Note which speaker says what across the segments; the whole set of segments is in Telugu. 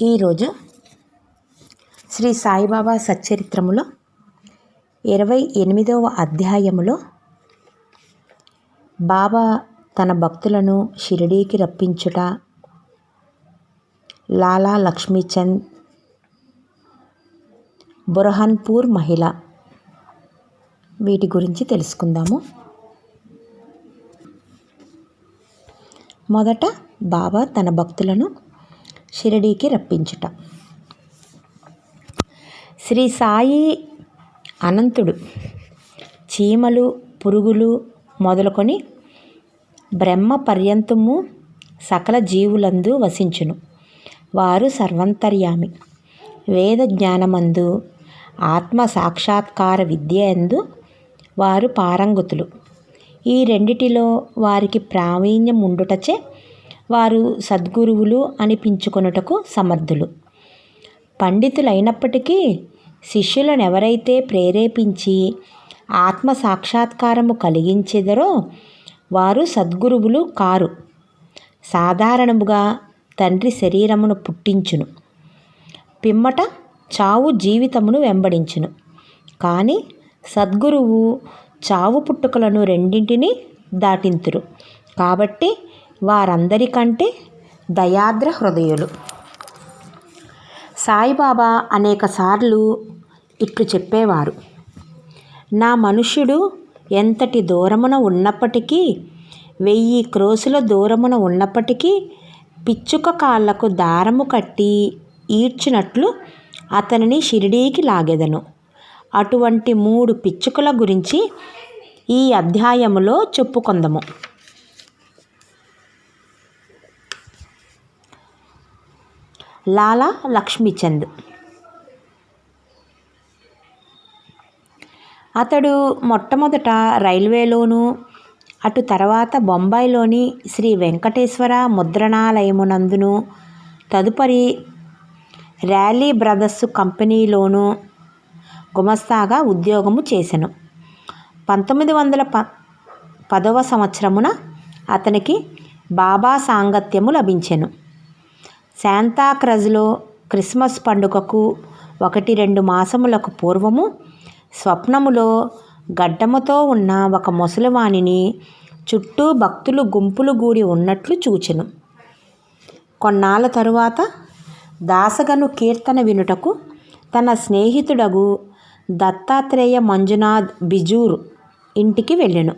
Speaker 1: ఈరోజు శ్రీ సాయిబాబా సచ్చరిత్రములో ఇరవై ఎనిమిదవ అధ్యాయములో బాబా తన భక్తులను షిరిడీకి రప్పించుట లాలా లక్ష్మీచంద్ బురహన్పూర్ మహిళ వీటి గురించి తెలుసుకుందాము. మొదట బాబా తన భక్తులను షిరిడీకి రప్పించుట. శ్రీ సాయి అనంతుడు చీమలు పురుగులు మొదలుకొని బ్రహ్మ పర్యంతము సకల జీవులందు వసించును. వారు సర్వంతర్యామి. వేద జ్ఞానమందు ఆత్మ సాక్షాత్కార విద్య ఎందు వారు పారంగుతులు. ఈ రెండిటిలో వారికి ప్రావీణ్యం ఉండుటచే వారు సద్గురువులు అనిపించుకొనుటకు సమర్థులు. పండితులైనప్పటికీ శిష్యులను ఎవరైతే ప్రేరేపించి ఆత్మ సాక్షాత్కారము కలిగించెదరో వారు సద్గురువులు కారు. సాధారణముగా తండ్రి శరీరమును పుట్టించును. పిమ్మట చావు జీవితమును వెంబడించును. కానీ సద్గురువు చావు పుట్టుకలను రెండింటినీ దాటింతురు. కాబట్టి వారందరికంటే దయాద్ర హృదయులు. సాయిబాబా అనేకసార్లు ఇట్లు చెప్పేవారు. నా మనుష్యుడు ఎంతటి దూరమున ఉన్నప్పటికీ వెయ్యి క్రోసుల దూరమున ఉన్నప్పటికీ పిచ్చుక కాళ్ళకు దారము కట్టి ఈడ్చినట్లు అతనిని షిరిడీకి లాగెదను. అటువంటి మూడు పిచ్చుకల గురించి ఈ అధ్యాయములో చెప్పుకొందము. లాలా లక్ష్మీచంద్ అతడు మొట్టమొదట రైల్వేలోను అటు తర్వాత బొంబాయిలోని శ్రీ వెంకటేశ్వర ముద్రణాలయమునందును తదుపరి ర్యాలీ బ్రదర్స్ కంపెనీలోను గుమస్తాగా ఉద్యోగము చేసెను. పంతొమ్మిది వందల ప పదవ సంవత్సరమున అతనికి బాబా సాంగత్యము లభించెను. శాంతాక్రజ్లో క్రిస్మస్ పండుగకు ఒకటి రెండు మాసములకు పూర్వము స్వప్నములో గడ్డముతో ఉన్న ఒక ముసలివాణిని చుట్టూ భక్తులు గుంపులు గూడి ఉన్నట్లు చూచెను. కొన్నాళ్ళ తరువాత దాసగను కీర్తన వినుటకు తన స్నేహితుడగు దత్తాత్రేయ మంజునాథ్ బిజూర్ ఇంటికి వెళ్ళెను.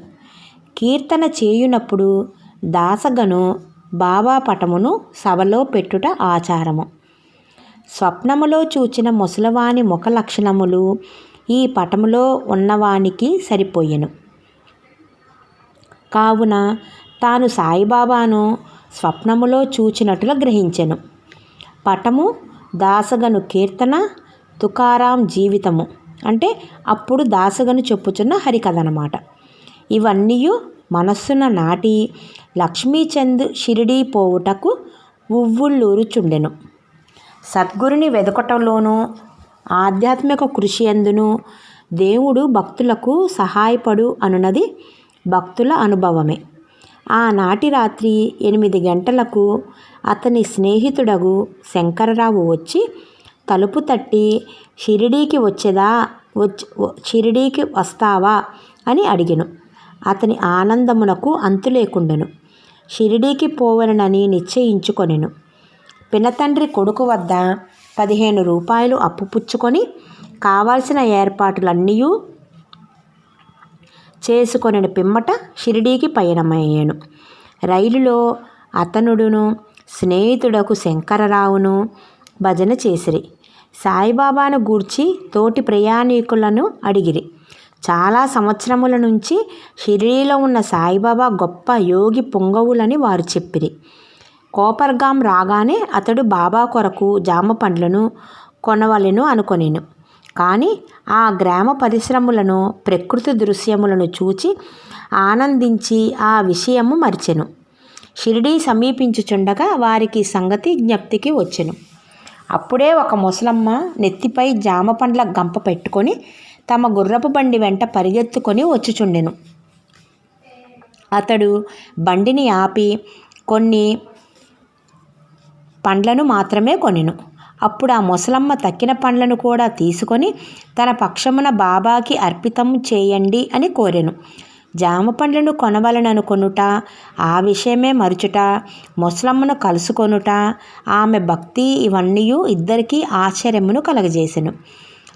Speaker 1: కీర్తన చేయునప్పుడు దాసగను బాబా పటమును సభలో పెట్టుట ఆచారము. స్వప్నములో చూచిన ముసలవాని ముఖ లక్షణములు ఈ పటములో ఉన్నవానికి సరిపోయెను. కావున తాను సాయిబాబాను స్వప్నములో చూచినట్లు గ్రహించెను. పటము దాసగను కీర్తన తుకారాం జీవితము అంటే అప్పుడు దాసగను చెప్పుచున్న హరికథ అన్నమాట ఇవన్నీ మనస్సున నాటి లక్ష్మీచంద్ షిరిడీ పోవుటకు ఉవ్వుళ్ళూరుచుండెను. సద్గురుని వెదకటంలోనూ ఆధ్యాత్మిక కృషి ఎందును దేవుడు భక్తులకు సహాయపడు అనున్నది భక్తుల అనుభవమే. ఆనాటి రాత్రి ఎనిమిది గంటలకు అతని స్నేహితుడగు శంకరరావు వచ్చి తలుపు తట్టి షిరిడీకి వచ్చేదా? వచ్చి షిరిడీకి వస్తావా? అని అడిగాను. అతని ఆనందమునకు అంతు లేకుండెను షిరిడీకి పోవనని నిశ్చయించుకొనెను. పినతండ్రి కొడుకు వద్ద పదిహేను రూపాయలు అప్పు పుచ్చుకొని కావాల్సిన ఏర్పాట్లన్నీ చేసుకొనిన పిమ్మట షిరిడీకి పయనమయ్యాను. రైలులో అతనుడును స్నేహితుడకు శంకరరావును భజన చేసిరి. సాయిబాబాను గూర్చి తోటి ప్రయాణికులను అడిగిరి. చాలా సంవత్సరముల నుంచి షిరిడీలో ఉన్న సాయిబాబా గొప్ప యోగి పొంగవులని వారు చెప్పిరి. కోపర్గాం రాగానే అతడు బాబా కొరకు జామ పండ్లను కొనవలెను అనుకొనిను. కానీ ఆ గ్రామ పరిశ్రమలను ప్రకృతి దృశ్యములను చూచి ఆనందించి ఆ విషయము మరిచెను. షిరిడీ సమీపించుచుండగా వారికి సంగతి జ్ఞప్తికి వచ్చెను. అప్పుడే ఒక ముసలమ్మ నెత్తిపై జామ పండ్ల గంప పెట్టుకొని తమ గుర్రపు బండి వెంట పరిగెత్తుకొని వచ్చుచుండెను. అతడు బండిని ఆపి కొన్ని పండ్లను మాత్రమే కొనెను. అప్పుడు ఆ ముసలమ్మ తక్కిన పండ్లను కూడా తీసుకొని తన పక్షమున బాబాకి అర్పితం చేయండి అని కోరెను. జామ పండ్లను కొనవలననుకొనుట ఆ విషయమే మరుచుట ముసలమ్మను కలుసుకొనుట ఆమె భక్తి ఇవన్నీ ఇద్దరికీ ఆశ్చర్యమును కలగజేసెను.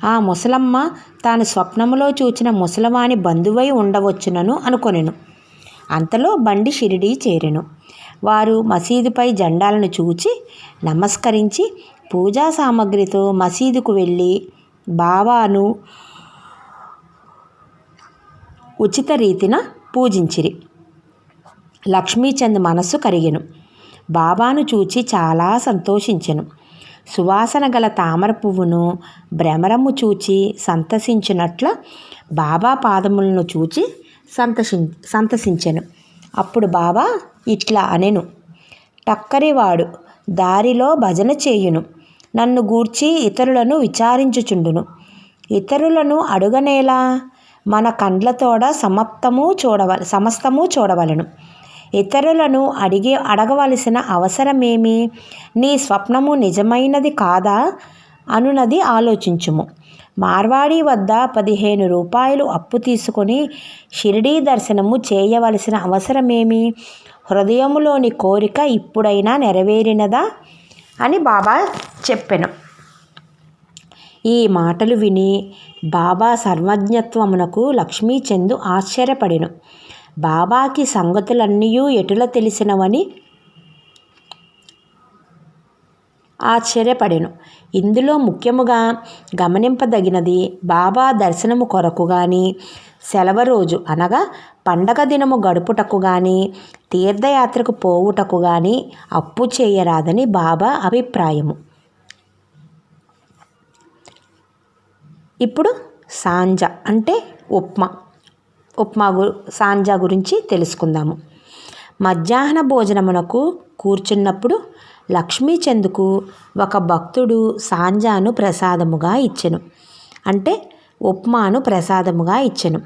Speaker 1: ఆ ముసలమ్మ తాను స్వప్నములో చూచిన ముసలవాని బంధువై ఉండవచ్చునను అనుకొనెను. అంతలో బండి షిరిడీ చేరెను. వారు మసీదుపై జెండాలను చూచి నమస్కరించి పూజా సామగ్రితో మసీదుకు వెళ్ళి బాబాను ఉచిత రీతిన పూజించిరి. లక్ష్మీచంద్ మనస్సు కరిగెను. బాబాను చూచి చాలా సంతోషించెను. సువాసన గల తామర పువ్వును భ్రమరము చూచి సంతసించినట్ల బాబా పాదములను చూచి సంతసి సంతసించెను. అప్పుడు బాబా ఇట్లా అనెను. టక్కరివాడు దారిలో భజన చేయును. నన్ను గూర్చి ఇతరులను విచారించుచుండును. ఇతరులను అడుగనేలా? మన కండ్లతోడ సమప్తము చూడవ సమస్తము చూడవలను. ఇతరులను అడిగే అడగవలసిన అవసరమేమి? నీ స్వప్నము నిజమైనది కాదా? అనునది ఆలోచించుము. మార్వాడి వద్ద పదిహేను రూపాయలు అప్పు తీసుకొని షిరిడీ దర్శనము చేయవలసిన అవసరమేమి? హృదయములోని కోరిక ఇప్పుడైనా నెరవేరినదా? అని బాబా చెప్పెను. ఈ మాటలు విని బాబా సర్వజ్ఞత్వమునకు లక్ష్మీచందు ఆశ్చర్యపడెను. బాబాకి సంగతులన్నీ ఎటుల తెలిసినవని ఆశ్చర్యపడెను. ఇందులో ముఖ్యముగా గమనింపదగినది బాబా దర్శనము కొరకు కానీ సెలవు రోజు అనగా పండగ దినము గడుపుటకు కానీ తీర్థయాత్రకు పోవుటకు కానీ అప్పు చేయరాదని బాబా అభిప్రాయము. ఇప్పుడు సాంజ అంటే ఉప్మా. ఉప్మా గు సాంజా గురించి తెలుసుకుందాము. మధ్యాహ్న భోజనమునకు కూర్చున్నప్పుడు లక్ష్మీచందుకు ఒక భక్తుడు సాంజాను ప్రసాదముగా ఇచ్చెను. అంటే ఉప్మాను ప్రసాదముగా ఇచ్చెను.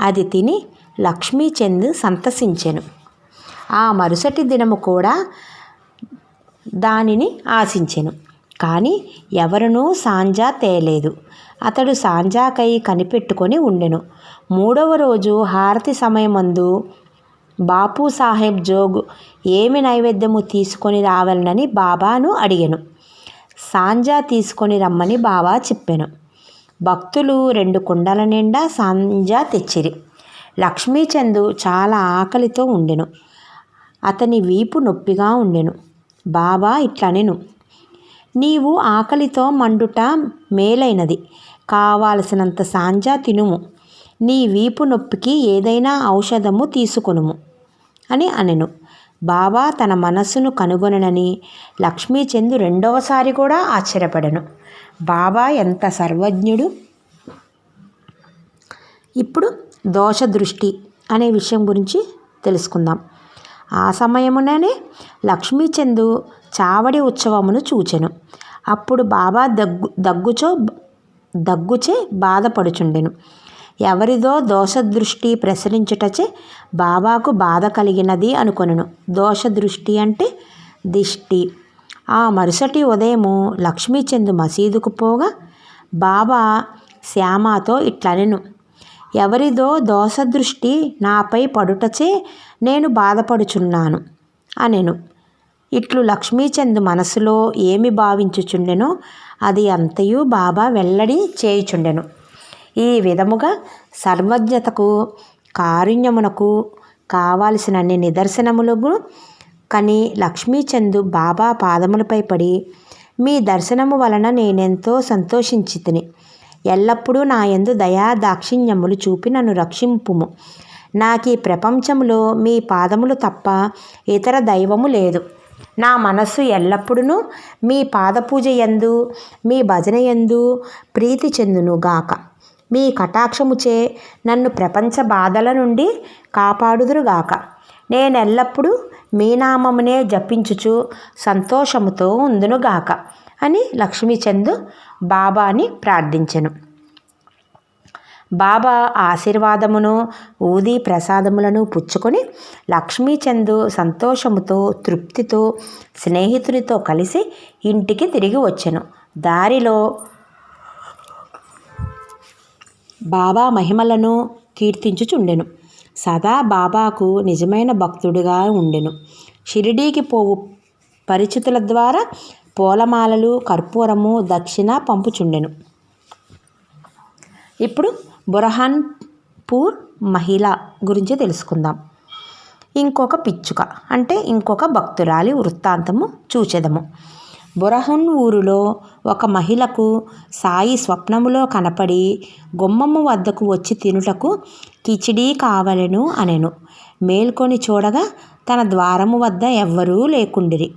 Speaker 1: అది తిని లక్ష్మీచంద్ సంతసించెను. ఆ మరుసటి దినము కూడా దానిని ఆశించెను. కానీ ఎవరునూ సాంజా తేలేదు. అతడు సాంజాకై కనిపెట్టుకొని ఉండెను. మూడవ రోజు హారతి సమయమందు బాపు సాహెబ్ జోగ్ ఏమి నైవేద్యము తీసుకొని రావాలనని బాబాను అడిగాను. సాంజా తీసుకొని రమ్మని బాబా చెప్పాను. భక్తులు రెండు కుండల నిండా సాంజా తెచ్చిరి. లక్ష్మీచందు చాలా ఆకలితో ఉండెను. అతని వీపు నొప్పిగా ఉండెను. బాబా ఇట్లనెను నీవు ఆకలితో మండుట మేలైనది. కావాల్సినంత సాంజా తినుము. నీ వీపు నొప్పికి ఏదైనా ఔషధము తీసుకొనుము అని అనెను. బాబా తన మనస్సును కనుగొననని లక్ష్మీచంద్ రెండవసారి కూడా ఆశ్చర్యపడను. బాబా ఎంత సర్వజ్ఞుడు? ఇప్పుడు దోష దృష్టి అనే విషయం గురించి తెలుసుకుందాం. ఆ సమయముననే లక్ష్మీచందు చావడి ఉత్సవమును చూచెను. అప్పుడు బాబా దగ్గు దగ్గుచో దగ్గుచే బాధపడుచుండెను. ఎవరిదో దోషదృష్టి ప్రసరించుటచే బాబాకు బాధ కలిగినది అనుకొనును. దోషదృష్టి అంటే దిష్టి. ఆ మరుసటి ఉదయము లక్ష్మీచంద్ మసీదుకు పోగా బాబా శ్యామతో ఇట్లనెను ఎవరిదో దోషదృష్టి నాపై పడుటచే నేను బాధపడుచున్నాను అనెను. ఇట్లు లక్ష్మీచంద్ మనసులో ఏమి భావించుచుండెనో అది అంతయు బాబా వెల్లడి చేయుచుండెను. ఈ విధముగా సర్వజ్ఞతకు కారుణ్యమునకు కావలసినన్ని నిదర్శనములకు కని లక్ష్మీచందు బాబా పాదములపై పడి మీ దర్శనము వలన నేనెంతో సంతోషించి తిని ఎల్లప్పుడూ నా యందు దయా దాక్షిణ్యములు చూపి నన్ను రక్షింపుము. నాకు ఈ ప్రపంచంలో మీ పాదములు తప్ప ఇతర దైవము లేదు. నా మనస్సు ఎల్లప్పుడూ మీ పాదపూజ ఎందు మీ భజన యందు ప్రీతి చెందునుగాక. మీ కటాక్షముచే నన్ను ప్రపంచ బాధల నుండి కాపాడుదురుగాక. నేనెల్లప్పుడూ మీ నామమునే జపించుచు సంతోషముతో ఉందునుగాక అని లక్ష్మీచంద్ బాబాని ప్రార్థించెను. బాబా ఆశీర్వాదమును ఊది ప్రసాదములను పుచ్చుకొని లక్ష్మీచందు సంతోషముతో తృప్తితో స్నేహితునితో కలిసి ఇంటికి తిరిగి వచ్చెను. దారిలో బాబా మహిమలను కీర్తించుచుండెను. సదా బాబాకు నిజమైన భక్తుడిగా ఉండెను. షిరిడీకి పోవు పరిచితుల ద్వారా పూలమాలలు కర్పూరము దక్షిణ పంపుచుండెను. ఇప్పుడు బురహాన్పూర్ మహిళ గురించి తెలుసుకుందాం. ఇంకొక పిచ్చుక అంటే ఇంకొక భక్తురాలి వృత్తాంతము చూచెదము. బురహన్ ఊరులో ఒక మహిళకు సాయి స్వప్నములో కనపడి గుమ్మము వద్దకు వచ్చి తినుటకు కిచిడీ కావలెను అనెను. మేల్కొని చూడగా తన ద్వారము వద్ద ఎవ్వరూ లేకుండిరి.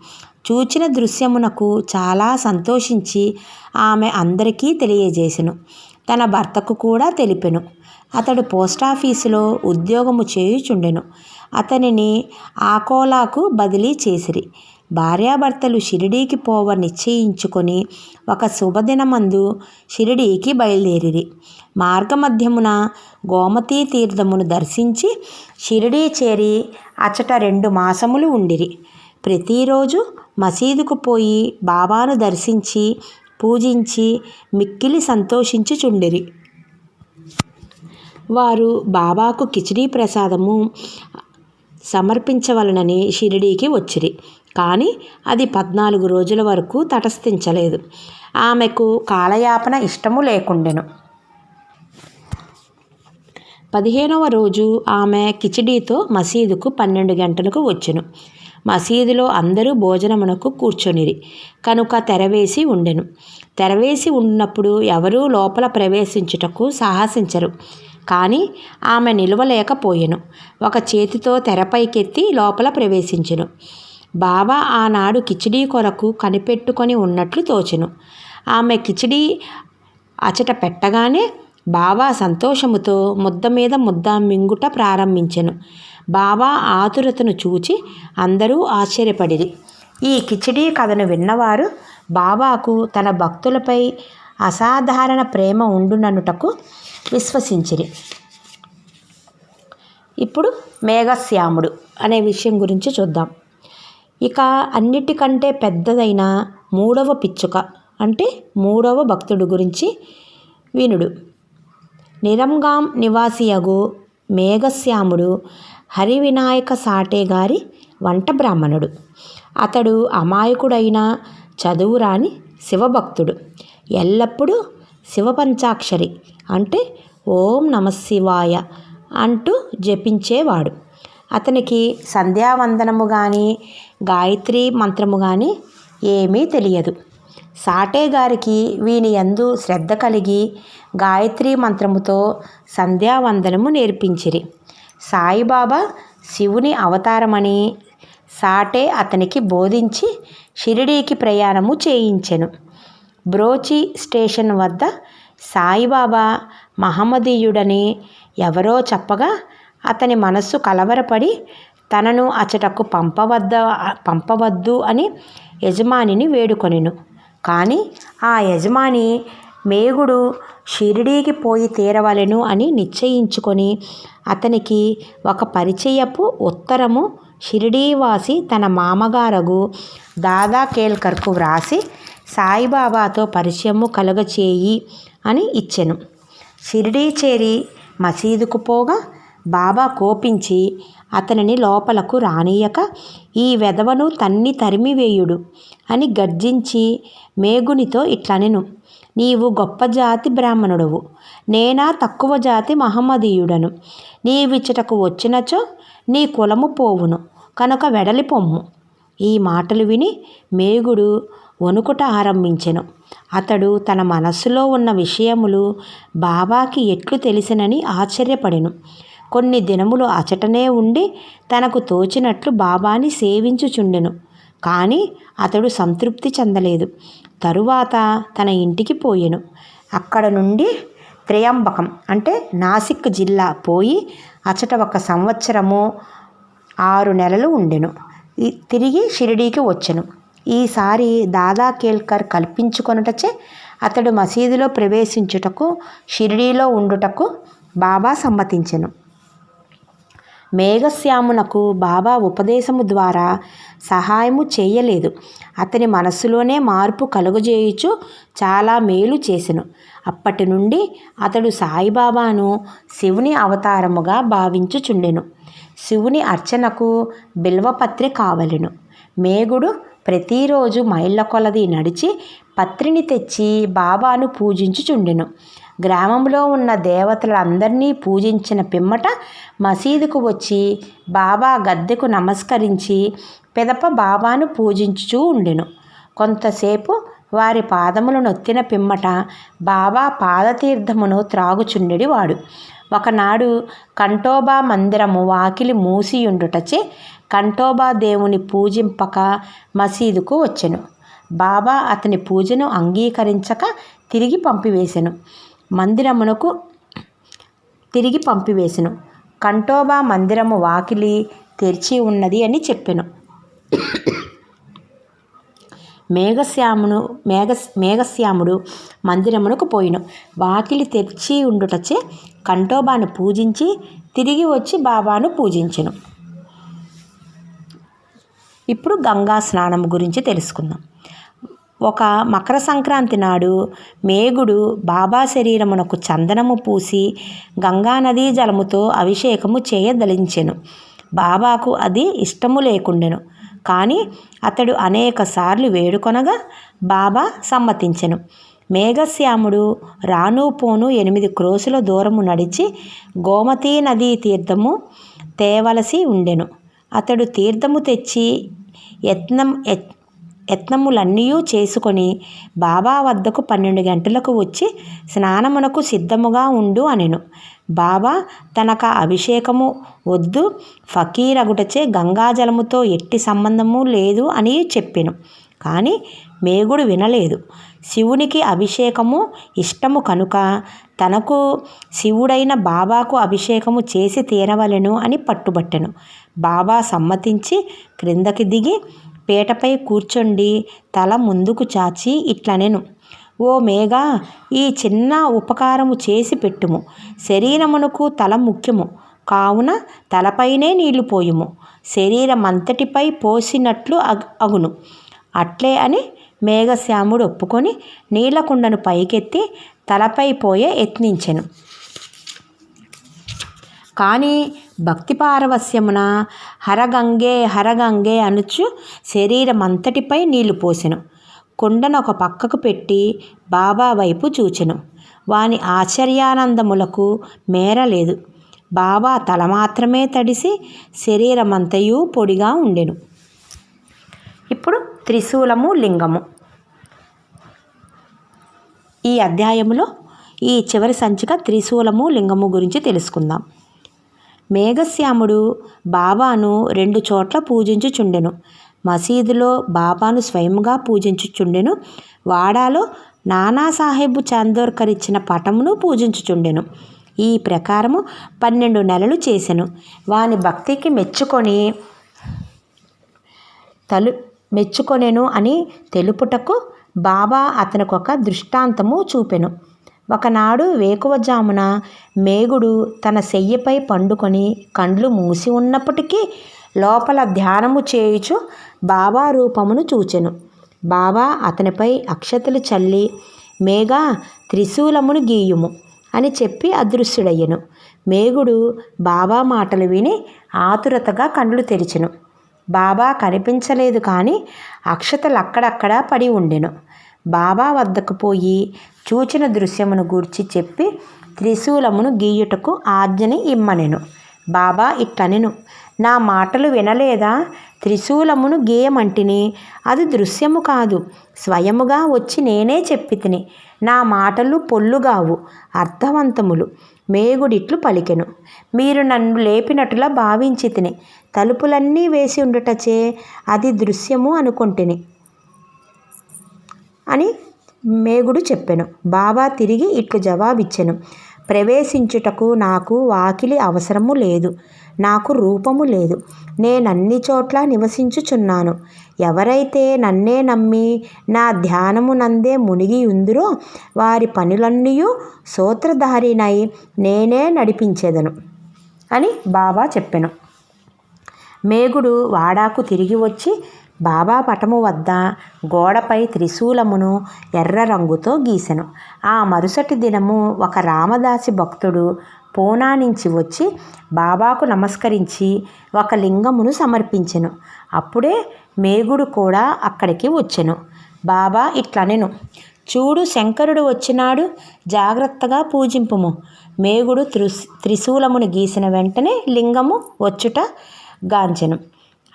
Speaker 1: చూచిన దృశ్యమునకు చాలా సంతోషించి ఆమె అందరికీ తెలియజేసెను. తన భర్తకు కూడా తెలిపెను. అతడు పోస్టాఫీసులో ఉద్యోగము చేయుచుండెను. అతనిని ఆకోలాకు బదిలీ చేసిరి. భార్యాభర్తలు షిరిడీకి పోవ నిశ్చయించుకొని ఒక శుభదినమందు షిరిడీకి బయలుదేరిరి. మార్గమధ్యమున గోమతీ తీర్థమును దర్శించి షిరిడీ చేరి అచట రెండు మాసములు ఉండిరి. ప్రతిరోజు మసీదుకు పోయి బాబాను దర్శించి పూజించి మిక్కిలి సంతోషించుచుండిరి. వారు బాబాకు కిచిడీ ప్రసాదము సమర్పించవలనని షిరిడీకి వచ్చిరి. కానీ అది పద్నాలుగు రోజుల వరకు తటస్థించలేదు. ఆమెకు కాలయాపన ఇష్టము లేకుండెను. పదిహేనవ రోజు ఆమె కిచిడీతో మసీదుకు పన్నెండు గంటలకు వచ్చెను. మసీదులో అందరూ భోజనమునకు కూర్చొనిరి. కనుక తెరవేసి ఉండెను. తెరవేసి ఉన్నప్పుడు ఎవరూ లోపల ప్రవేశించుటకు సాహసించరు. కానీ ఆమె నిలవలేకపోయెను ఒక చేతితో తెరపైకెత్తి లోపల ప్రవేశించెను. బాబా ఆనాడు కిచిడీ కొరకు కనిపెట్టుకొని ఉన్నట్లు తోచెను. ఆమె కిచిడీ అచట పెట్టగానే బాబా సంతోషముతో ముద్ద మీద ముద్ద మింగుట ప్రారంభించెను. బాబా ఆతురతను చూచి అందరూ ఆశ్చర్యపడిరి. ఈ కిచిడీ కథను విన్నవారు బాబాకు తన భక్తులపై అసాధారణ ప్రేమ ఉండుననుటకు విశ్వసించిరి. ఇప్పుడు మేఘశ్యాముడు అనే విషయం గురించి చూద్దాం. ఇక అన్నిటికంటే పెద్దదైన మూడవ పిచ్చుక అంటే మూడవ భక్తుడు గురించి వినుడు. నిరంగాం నివాసియగు మేఘశ్యాముడు హరివినాయక సాటే గారి వంట బ్రాహ్మణుడు. అతడు అమాయకుడైన చదువురాని శివభక్తుడు. ఎల్లప్పుడూ శివపంచాక్షరి అంటే ఓం నమశివాయ అంటూ జపించేవాడు. అతనికి సంధ్యావందనము కానీ గాయత్రి మంత్రము కానీ ఏమీ తెలియదు. సాటే గారికి వీని యందు శ్రద్ధ కలిగి గాయత్రి మంత్రముతో సంధ్యావందనము నేర్పించిరి. సాయిబాబా శివుని అవతారమని సాటే అతనికి బోధించి షిరిడీకి ప్రయాణము చేయించెను. బ్రోచి స్టేషన్ వద్ద సాయిబాబా మహమ్మదీయుడని ఎవరో చెప్పగా అతని మనస్సు కలవరపడి తనను అచటకు పంపవద్ద పంపవద్దు అని యజమానిని వేడుకొనిను. కానీ ఆ యజమాని మేగుడు షిరిడీకి పోయి తీరవలెను అని నిశ్చయించుకొని అతనికి ఒక పరిచయపు ఉత్తరము షిరిడీవాసి తన మామగారగు దాదా కేల్కర్కు వ్రాసి సాయిబాబాతో పరిచయము కలుగచేయి అని ఇచ్చెను. షిరిడీ చేరి మసీదుకు పోగా బాబా కోపించి అతనిని లోపలకు రానియక ఈ వెధవను తన్ని తరిమివేయుడు అని గర్జించి మేగునితో ఇట్లనెను నీవు గొప్ప జాతి బ్రాహ్మణుడవు. నేనా తక్కువ జాతి మహమ్మదీయుడను. నీవిచ్చటకు వచ్చినచో నీ కులము పోవును. కనుక వెడలి పొమ్ము ఈ మాటలు విని మేగుడు వణుకుట ఆరంభించెను. అతడు తన మనస్సులో ఉన్న విషయములు బాబాకి ఎట్లు తెలిసినని ఆశ్చర్యపడెను. కొన్ని దినములు అచటనే ఉండి తనకు తోచినట్లు బాబాని సేవించుచుండెను. కానీ అతడు సంతృప్తి చెందలేదు. తరువాత తన ఇంటికి పోయెను. అక్కడ నుండి త్రయంబకం అంటే నాసిక్ జిల్లా పోయి అచట ఒక సంవత్సరము ఆరు నెలలు ఉండెను. తిరిగి షిరిడీకి వచ్చెను. ఈసారి దాదా కేల్కర్ కల్పించుకొనుటచే అతడు మసీదులో ప్రవేశించుటకు షిరిడీలో ఉండుటకు బాబా సమ్మతించెను. మేఘశ్యామునకు బాబా ఉపదేశము ద్వారా సహాయము చేయలేదు. అతని మనస్సులోనే మార్పు కలుగజేయుచు చాలా మేలు చేసెను. అప్పటి నుండి అతడు సాయిబాబాను శివుని అవతారముగా భావించుచుండెను. శివుని అర్చనకు బిల్వపత్రి కావలెను. మేగుడు ప్రతిరోజు మైళ్ళ కొలది నడిచి పత్రిని తెచ్చి బాబాను పూజించుచుండెను. గ్రామంలో ఉన్న దేవతలందరినీ పూజించిన పిమ్మట మసీదుకు వచ్చి బాబా గద్దెకు నమస్కరించి పిదప బాబాను పూజించుచూ ఉండెను. కొంతసేపు వారి పాదములు నొత్తిన పిమ్మట బాబా పాదతీర్థమును త్రాగుచుండెడి వాడు. ఒకనాడు కంఠోబా మందిరము వాకిలి మూసియుండుటచే కంఠోబా దేవుని పూజింపక మసీదుకు వచ్చెను. బాబా అతని పూజను అంగీకరించక తిరిగి పంపివేశెను మందిరమునకు తిరిగి పంపివేసెను. కంటోబా మందిరము వాకిలి తెరిచి ఉన్నది అని చెప్పెను. మేఘశ్యామును మేఘ మేఘశ్యాముడు మందిరమునకు పోయిను. వాకిలి తెరిచి ఉండుటచే కంటోబాను పూజించి తిరిగి వచ్చి బాబాను పూజించెను. ఇప్పుడు గంగా స్నానం గురించి తెలుసుకుందాం. ఒక మకర సంక్రాంతి నాడు మేగుడు బాబా శరీరమునకు చందనము పూసి గంగానదీ జలముతో అభిషేకము చేయదలించెను. బాబాకు అది ఇష్టము లేకుండెను. కానీ అతడు అనేక సార్లు వేడుకొనగా బాబా సమ్మతించెను. మేఘశ్యాముడు రాను పోను ఎనిమిది క్రోసుల దూరము నడిచి గోమతీ నదీ తీర్థము తేవలసి ఉండెను. అతడు తీర్థము తెచ్చి యత్నం యత్నములన్నీ చేసుకొని బాబా వద్దకు పన్నెండు గంటలకు వచ్చి స్నానమునకు సిద్ధముగా ఉండు అనెను. బాబా తనక అభిషేకము వద్దు ఫకీరగుటచే గంగాజలముతో ఎట్టి సంబంధము లేదు అని చెప్పెను. కానీ మేగుడు వినలేదు. శివునికి అభిషేకము ఇష్టము కనుక తనకు శివుడైన బాబాకు అభిషేకము చేసి తీరవలెను అని పట్టుబట్టెను. బాబా సమ్మతించి క్రిందకి దిగి పీటపై కూర్చోండి తల ముందుకు చాచి ఇట్లనెను. ఓ మేఘా ఈ చిన్న ఉపకారము చేసి పెట్టుము. శరీరమునకు తల ముఖ్యము. కావున తలపైనే నీళ్ళు పోయుము. శరీరమంతటిపై పోసినట్లు అగును. అట్లే అని మేఘశ్యాముడు ఒప్పుకొని నీలకుండను పైకెత్తి తలపై పోయే యత్నించెను. కానీ భక్తి పారవస్యమున హరగంగే హరగంగే అనుచు శరీరమంతటిపై నీళ్ళు పోసెను. కుండను ఒక పక్కకు పెట్టి బాబా వైపు చూచెను. వాని ఆశ్చర్యానందములకు మేరలేదు. బాబా తల మాత్రమే తడిసి శరీరమంతయు పొడిగా ఉండెను. ఇప్పుడు త్రిశూలము లింగము. ఈ అధ్యాయములో ఈ చివరి సంచిక త్రిశూలము లింగము గురించి తెలుసుకుందాం. మేఘశ్యాముడు బాబాను రెండు చోట్ల పూజించుచుండెను. మసీదులో బాబాను స్వయంగా పూజించుచుండెను. వాడాలో నానాసాహెబ్ చాందోర్కర్ ఇచ్చిన పటమును పూజించుచుండెను. ఈ ప్రకారము పన్నెండు నెలలు చేసెను. వాని భక్తికి మెచ్చుకొని తలు మెచ్చుకొనెను అని తెలుపుటకు బాబా అతనికొక దృష్టాంతము చూపెను. ఒకనాడు వేకువజామున మేగుడు తన శయ్యపై పండుకొని కండ్లు మూసి ఉన్నప్పటికీ లోపల ధ్యానము చేయుచు బాబా రూపమును చూచెను. బాబా అతనిపై అక్షతలు చల్లి మేఘా త్రిశూలమును గీయుము అని చెప్పి అదృశ్యుడయ్యను. మేగుడు బాబా మాటలు విని ఆతురతగా కండ్లు తెరిచెను. బాబా కనిపించలేదు కానీ అక్షతలు అక్కడక్కడ పడి ఉండెను. బాబా వద్దకు పోయి చూచిన దృశ్యమును గూర్చి చెప్పి త్రిశూలమును గీయుటకు ఆజ్ఞని ఇమ్మనెను. బాబా ఇట్లనెను నా మాటలు వినలేదా? త్రిశూలమును గీయమంటిని? అది దృశ్యము కాదు. స్వయముగా వచ్చి నేనే చెప్పి తిని నా మాటలు పొల్లుగావు అర్థవంతములు. మేగుడిట్లు పలికెను. మీరు నన్ను లేపినట్టులా భావించి తిని తలుపులన్నీ వేసి ఉండుటచే అది దృశ్యము అనుకుంటుని. అని మేగుడు చెప్పెను. బాబా తిరిగి ఇట్లు జవాబిచ్చెను. ప్రవేశించుటకు నాకు వాకిలి అవసరము లేదు. నాకు రూపము లేదు. నేనన్ని చోట్ల నివసించుచున్నాను. ఎవరైతే నన్నే నమ్మి నా ధ్యానము నందే మునిగి ఉందిరో వారి పనులన్నీ సూత్రధారినై నేనే నడిపించేదను అని బాబా చెప్పెను. మేగుడు వాడాకు తిరిగి వచ్చి బాబా పటము వద్ద గోడపై త్రిశూలమును ఎర్ర రంగుతో గీసెను. ఆ మరుసటి దినము ఒక రామదాసి భక్తుడు పూనా నుంచి వచ్చి బాబాకు నమస్కరించి ఒక లింగమును సమర్పించెను. అప్పుడే మేగుడు కూడా అక్కడికి వచ్చెను. బాబా ఇట్లనెను చూడు శంకరుడు వచ్చినాడు జాగ్రత్తగా పూజింపుము. మేగుడు త్రిస్ త్రిశూలమును గీసిన వెంటనే లింగము వచ్చుట గాంచెను.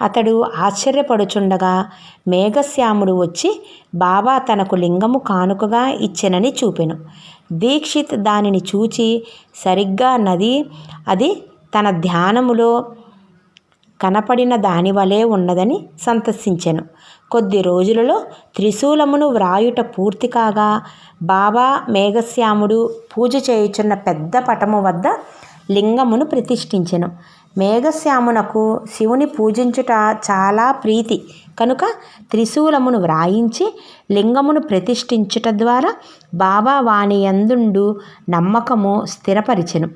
Speaker 1: అతడు ఆశ్చర్యపడుచుండగా మేఘశ్యాముడు వచ్చి బాబా తనకు లింగము కానుకగా ఇచ్చెనని చూపెను. దీక్షిత్ దానిని చూచి సరిగ్గా నది అది తన ధ్యానములో కనపడిన దాని వలె ఉన్నదని సంతసించెను. కొద్ది రోజులలో త్రిశూలమును వ్రాయుట పూర్తి కాగా బాబా మేఘశ్యాముడు పూజ చేయుచున్న పెద్ద పటము వద్ద లింగమును ప్రతిష్ఠించెను. మేఘశ్యామునకు శివుని పూజించుట చాలా ప్రీతి. కనుక త్రిశూలమును వ్రాయించి లింగమును ప్రతిష్ఠించుట ద్వారా బాబా వాణి యందుండు నమ్మకము స్థిరపరిచెను.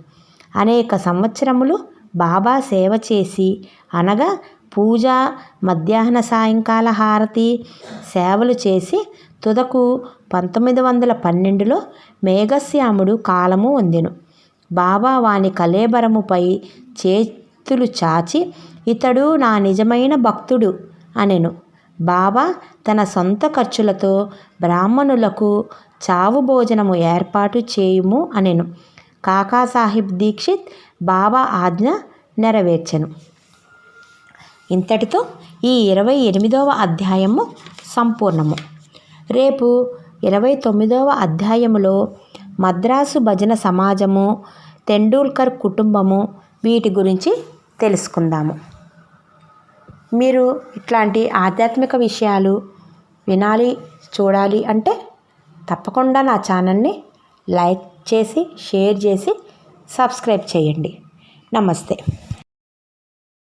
Speaker 1: అనేక సంవత్సరములు బాబా సేవ చేసి అనగా పూజ మధ్యాహ్న సాయంకాల హారతి సేవలు చేసి తుదకు పంతొమ్మిది వందల పన్నెండులో మేఘశ్యాముడు కాలము వందెను. బాబా వాని కలేబరముపై చేతులు చాచి ఇతడు నా నిజమైన భక్తుడు అనెను. బాబా తన సొంత ఖర్చులతో బ్రాహ్మణులకు చావు భోజనము ఏర్పాటు చేయుము అనెను. కాకాసాహిబ్ దీక్షిత్ బాబా ఆజ్ఞ నెరవేర్చెను. ఇంతటితో ఈ ఇరవై ఎనిమిదవ అధ్యాయము సంపూర్ణము. రేపు ఇరవై తొమ్మిదవ అధ్యాయములో మద్రాసు భజన సమాజము తెండూల్కర్ కుటుంబము వీటి గురించి తెలుసుకుందాము. మీరు ఇట్లాంటి ఆధ్యాత్మిక విషయాలు వినాలి చూడాలి అంటే తప్పకుండా నా ఛానల్ని లైక్ చేసి షేర్ చేసి సబ్స్క్రైబ్ చేయండి. నమస్తే.